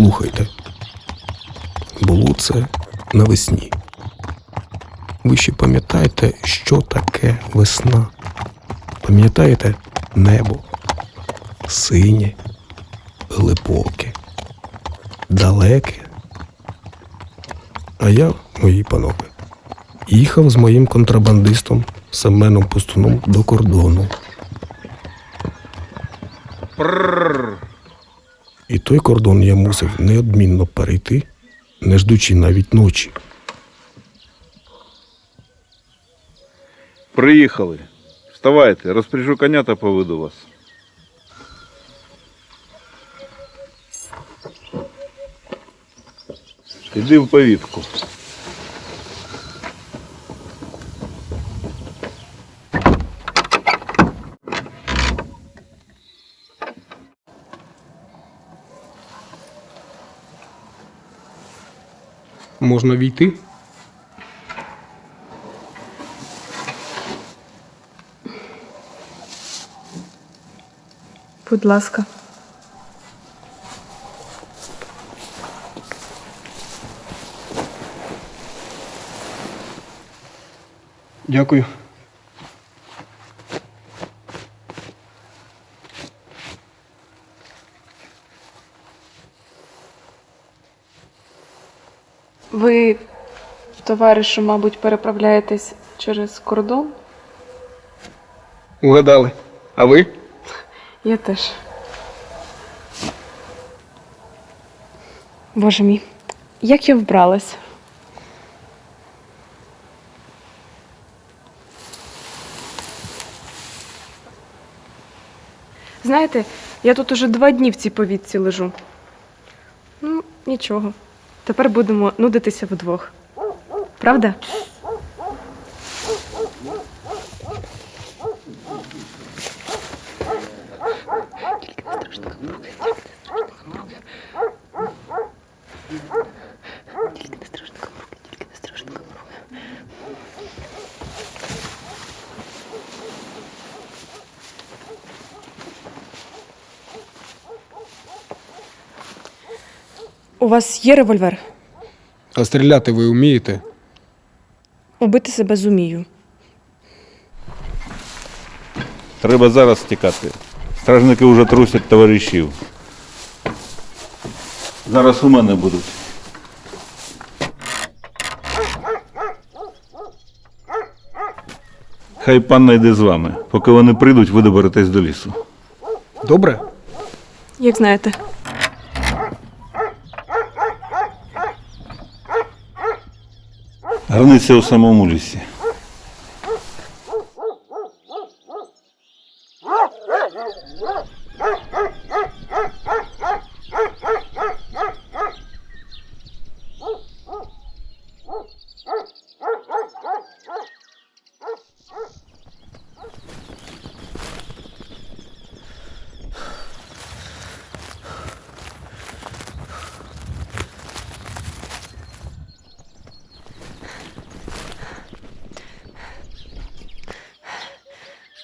Послухайте. Було це навесні. Ви ще пам'ятаєте, що таке весна? Пам'ятаєте небо? Синє, глибоке, далеке. А я, мої панове, їхав з моїм контрабандистом Семеном Пустуном до кордону. І той кордон я мусив неодмінно перейти, не ждучи навіть ночі. Приїхали. Вставайте, розпряжу коня та поведу вас. Іди в повітку. Можна війти? Будь ласка. Дякую. Ви, товаришу, мабуть, переправляєтесь через кордон? Угадали. А ви? Я теж. Боже мій, як я вбралась. Знаєте, я тут уже два дні в цій повітці лежу. Ну, нічого. Тепер будемо нудитися вдвох. Правда? У вас є револьвер? А стріляти ви вмієте? Убити себе зумію. Треба зараз тікати. Стражники вже трусять товаришів. Зараз у мене будуть. Хай панна йде з вами. Поки вони прийдуть, ви доберетесь до лісу. Добре? Як знаєте. Границя у самому лісі.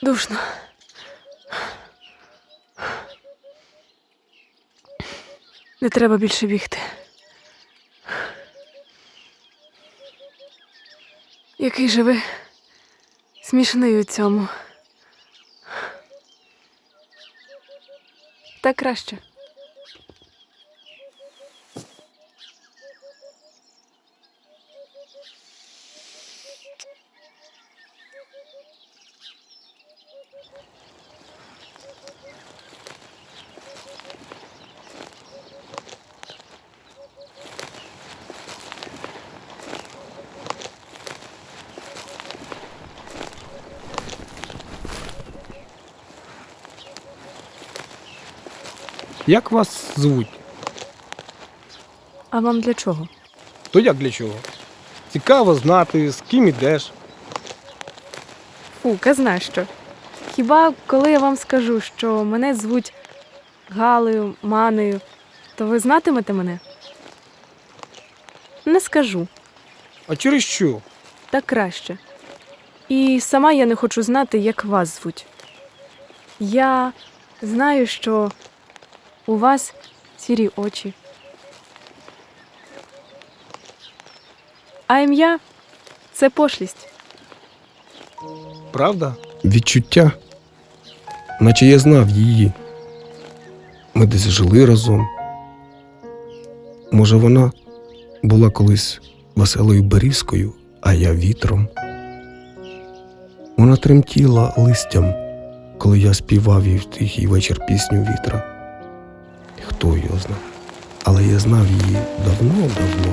Душно. Не треба більше бігти. Який же ви смішний у цьому. Так краще. Як вас звуть? А вам для чого? То як для чого? Цікаво знати, з ким ідеш. Фу, казна що. Хіба коли я вам скажу, що мене звуть Галею, Манею, то ви знатимете мене? Не скажу, А через що? так краще. І сама я не хочу знати, як вас звуть. Я знаю, що у вас сірі очі. А ім'я це пошлість. Правда? Відчуття, наче я знав її. Ми десь жили разом. Може, вона була колись веселою берізкою, а я вітром. Вона тремтіла листям, коли я співав їй в тихий вечір пісню вітра. Хто його знав? Але я знав її давно-давно.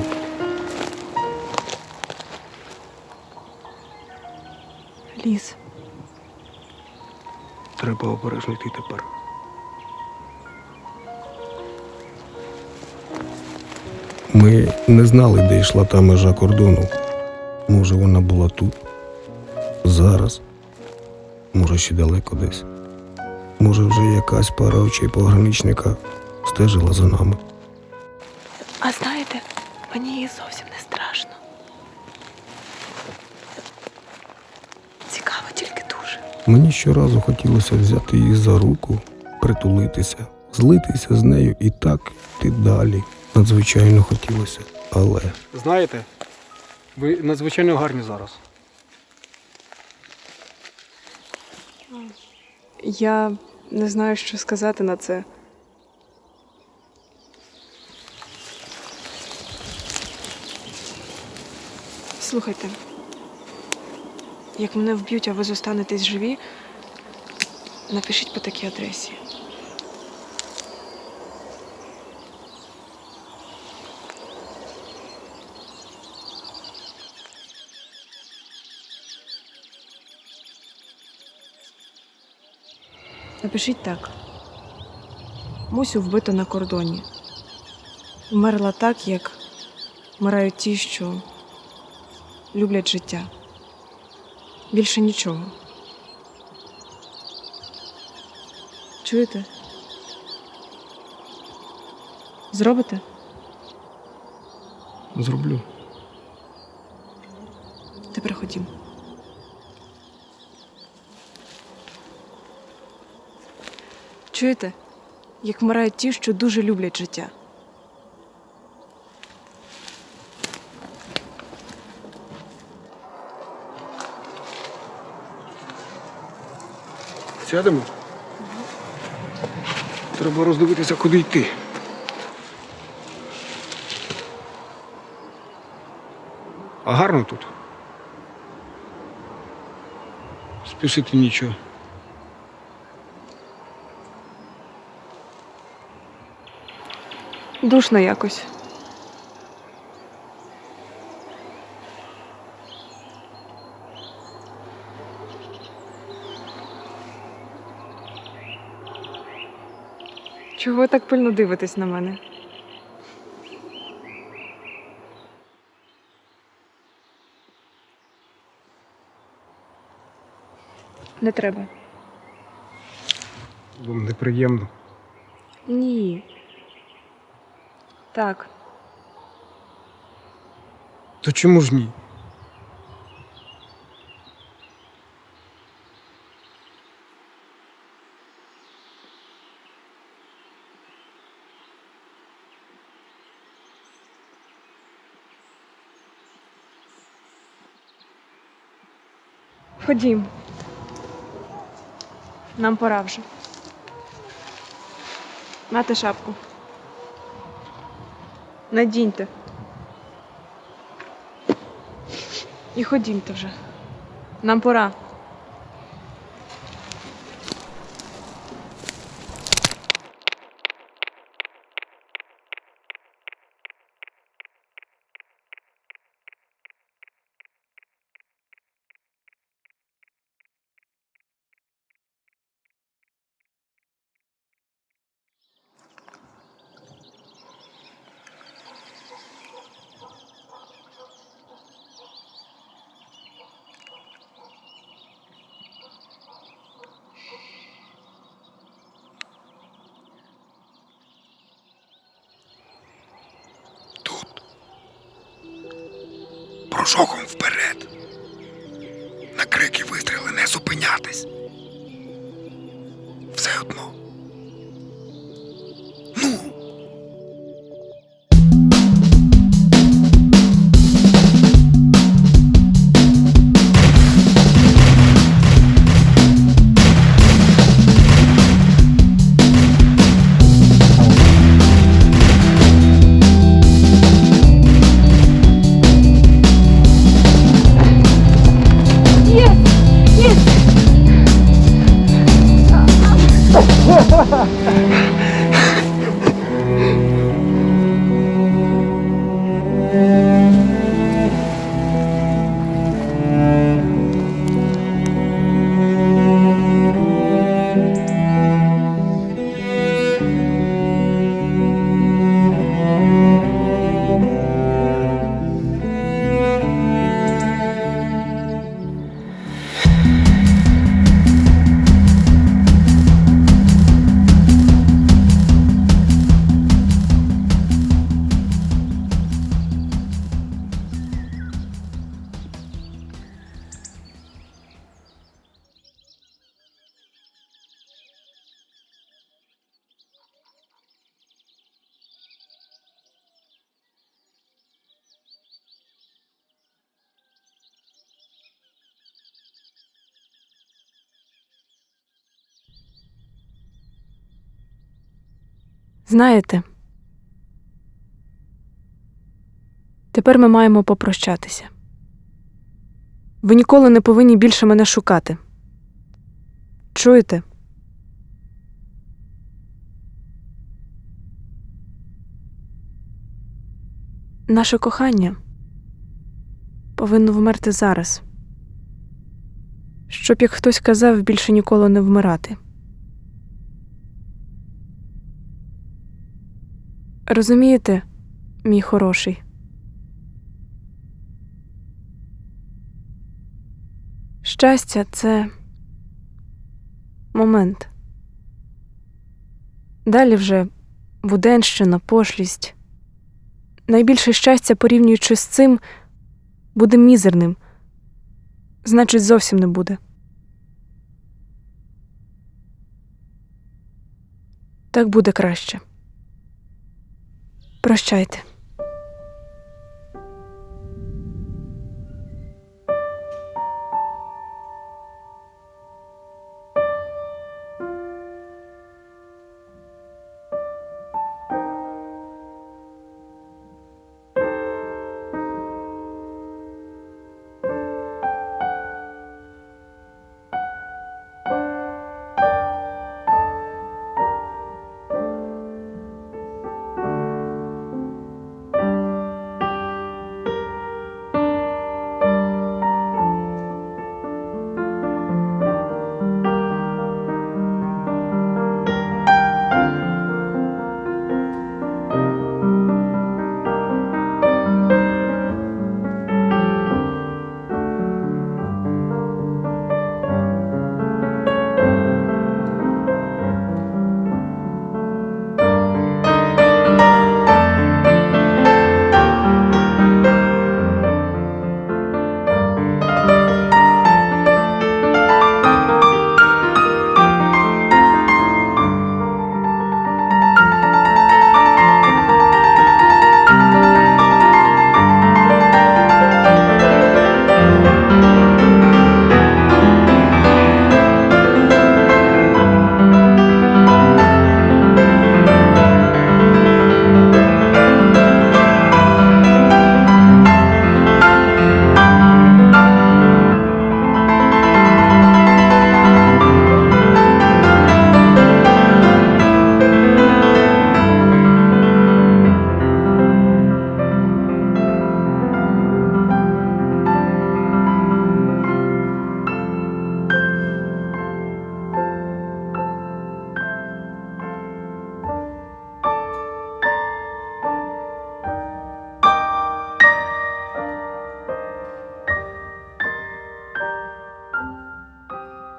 Ліс. Треба обережно йти тепер. Ми не знали, де йшла та межа кордону. Може, вона була тут, зараз, може, ще далеко десь. Може, вже якась пара очей пограничника стежила за нами. А знаєте, мені її зовсім не страшно. Цікаво тільки дуже. Мені щоразу хотілося взяти її за руку, притулитися, злитися з нею і так йти далі. Надзвичайно хотілося, але. Знаєте, ви надзвичайно гарні зараз. Я не знаю, що сказати на це. Слухайте, як мене вб'ють, а ви зостанетесь живі, напишіть по такій адресі. Напишіть так. Мусю вбито на кордоні. Вмерла так, як вмирають ті, що люблять життя. Більше нічого. Чуєте? Зробите? Зроблю. Тепер ходім. Чуєте, як вмирають ті, що дуже люблять життя. Сядемо? Треба роздивитися, куди йти. А гарно тут. Спішити нічого. Душно якось. Чого ви так пильно дивитесь на мене? Не треба. Вам неприємно. Ні. Так. То чому ж ні? Ходім. Нам пора вже. Мати шапку. Надіньте. І ходімте вже. Нам пора. Прожогом вперед. На крики вистріли не зупинятись. Все одно. Ha ha ha! Знаєте, тепер ми маємо попрощатися. Ви ніколи не повинні більше мене шукати. Чуєте? Наше кохання повинно вмерти зараз. Щоб як хтось казав більше ніколи не вмирати. Розумієте, мій хороший? Щастя це момент. Далі вже буденщина, пошлість. Найбільше щастя, порівнюючи з цим, буде мізерним. Значить, зовсім не буде. Так буде краще. Прощайте.